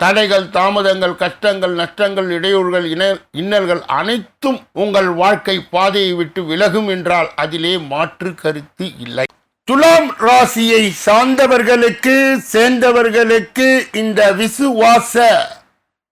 தடைகள் தாமதங்கள் கஷ்டங்கள் நஷ்டங்கள் இடையூறுகள் இன இன்னல்கள் அனைத்தும் உங்கள் வாழ்க்கை பாதையை விட்டு விலகும் என்றால் அதிலே மாற்று கருத்து இல்லை. துலாம் ராசியை சார்ந்தவர்களுக்கு சேர்ந்தவர்களுக்கு இந்த விசுவாச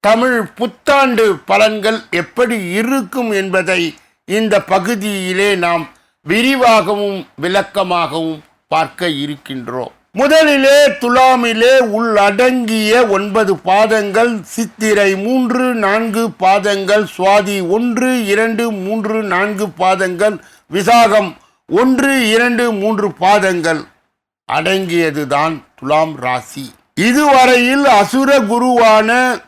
தமிழ் புத்தாண்டு பலன்கள் எப்படி இருக்கும் என்பதை இந்த பகுதியிலே நாம் விரிவாகவும் விளக்கமாகவும் பார்க்க இருக்கின்றோம். முதலிலே துலாமிலே உள்ளடங்கிய ஒன்பது பாதங்கள் சித்திரை மூன்று நான்கு பாதங்கள் சுவாதி ஒன்று இரண்டு மூன்று நான்கு பாதங்கள் விசாகம் ஒன்று இரண்டு மூன்று பாதங்கள். அடங்கியதுதான் துலாம் ராசி. இதுவரையில் அசுர குருவான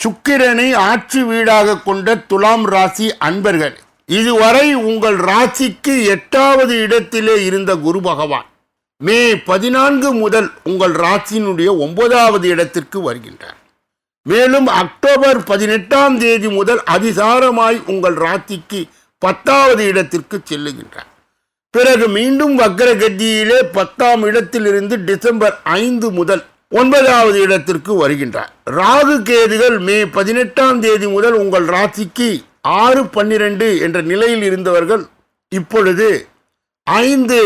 சுக்கிரனை ஆட்சி வீடாக கொண்ட துலாம் ராசி அன்பர்கள். இதுவரை உங்கள் ராசிக்கு எட்டாவது இடத்திலே இருந்த குரு பகவான். மே பதினான்கு முதல் உங்கள் ராசியினுடைய ஒன்பதாவது இடத்திற்கு வருகின்றார். மேலும் அக்டோபர் பதினெட்டாம் தேதி முதல் அதிசாரமாய் உங்கள் ராசிக்கு பத்தாவது இடத்திற்கு செல்லுகின்றார். பிறகு மீண்டும் வக்ரகத்தியிலே பத்தாம் இடத்திலிருந்து டிசம்பர் ஐந்து முதல் ஒன்பதாவது இடத்திற்கு வருகின்றார். ராகு கேதுகள் மே பதினெட்டாம் தேதி முதல் உங்கள் ராசிக்கு ஆறு பன்னிரண்டு என்ற நிலையில் இருந்தவர்கள் இப்பொழுது ஐந்து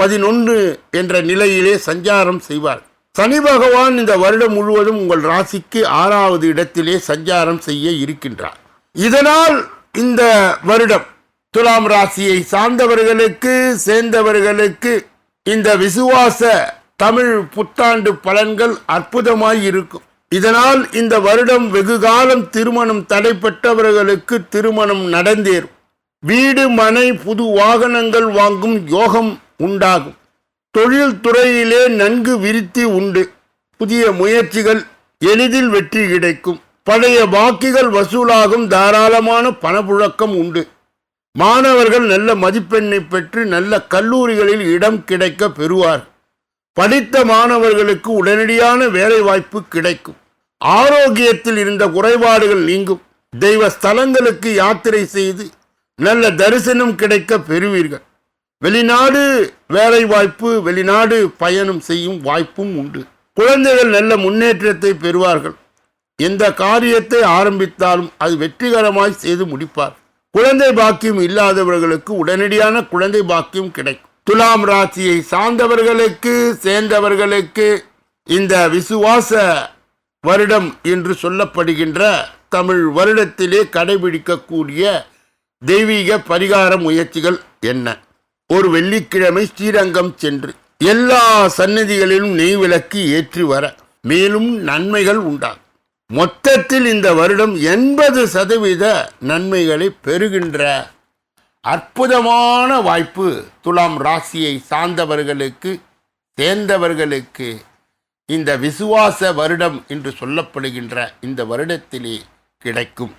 பதினொன்று என்ற நிலையிலே சஞ்சாரம் செய்வார். சனி பகவான் இந்த வருடம் முழுவதும் உங்கள் ராசிக்கு ஆறாவது இடத்திலே சஞ்சாரம் செய்ய இருக்கின்றார். இதனால் இந்த வருடம் துலாம் ராசியை சார்ந்தவர்களுக்கு சேர்ந்தவர்களுக்கு இந்த விசுவாச தமிழ் புத்தாண்டு பலன்கள் அற்புதமாய் இருக்கும். இதனால் இந்த வருடம் வெகு காலம் திருமணம் தடைப்பட்டவர்களுக்கு திருமணம் நடந்தேறும். வீடு மனை புது வாகனங்கள் வாங்கும் யோகம் உண்டாகும். தொழில் துறையிலே நன்கு விருத்தி உண்டு. புதிய முயற்சிகள் எளிதில் வெற்றி கிடைக்கும். பழைய வாக்கிகள் வசூலாகும். தாராளமான பணப்புழக்கம் உண்டு. மாணவர்கள் நல்ல மதிப்பெண்ணை பெற்று நல்ல கல்லூரிகளில் இடம் கிடைக்க பெறுவார். படித்த மாணவர்களுக்கு உடனடியான வேலைவாய்ப்பு கிடைக்கும். ஆரோக்கியத்தில் இருந்த குறைபாடுகள் நீங்கும். தெய்வ ஸ்தலங்களுக்கு யாத்திரை செய்து நல்ல தரிசனம் கிடைக்க பெறுவீர்கள். வெளிநாடு வேலை வாய்ப்பு வெளிநாடு பயணம் செய்யும் வாய்ப்பும் உண்டு. குழந்தைகள் நல்ல முன்னேற்றத்தை பெறுவார்கள். எந்த காரியத்தை ஆரம்பித்தாலும் அது வெற்றிகரமாய் செய்து முடிப்பார். குழந்தை பாக்கியம் இல்லாதவர்களுக்கு உடனடியான குழந்தை பாக்கியம் கிடைக்கும். துலாம் ராசியை சார்ந்தவர்களுக்கு சேர்ந்தவர்களுக்கு இந்த விசுவாச வருடம் என்று சொல்லப்படுகின்ற தமிழ் வருடத்திலே கடைபிடிக்கக்கூடிய தெய்வீக பரிகார முயற்சிகள் என்ன? ஒரு வெள்ளிக்கிழமை ஸ்ரீரங்கம் சென்று எல்லா சன்னதிகளிலும் நெய் விளக்கு ஏற்றி வர மேலும் நன்மைகள் உண்டாகும். மொத்தத்தில் இந்த வருடம் எண்பது சதவீத நன்மைகளை பெறுகின்ற அற்புதமான வாய்ப்பு துலாம் ராசியை சார்ந்தவர்களுக்கு சேர்ந்தவர்களுக்கு இந்த விசுவாச வருடம் என்று சொல்லப்படுகின்ற இந்த வருடத்திலே கிடைக்கும்.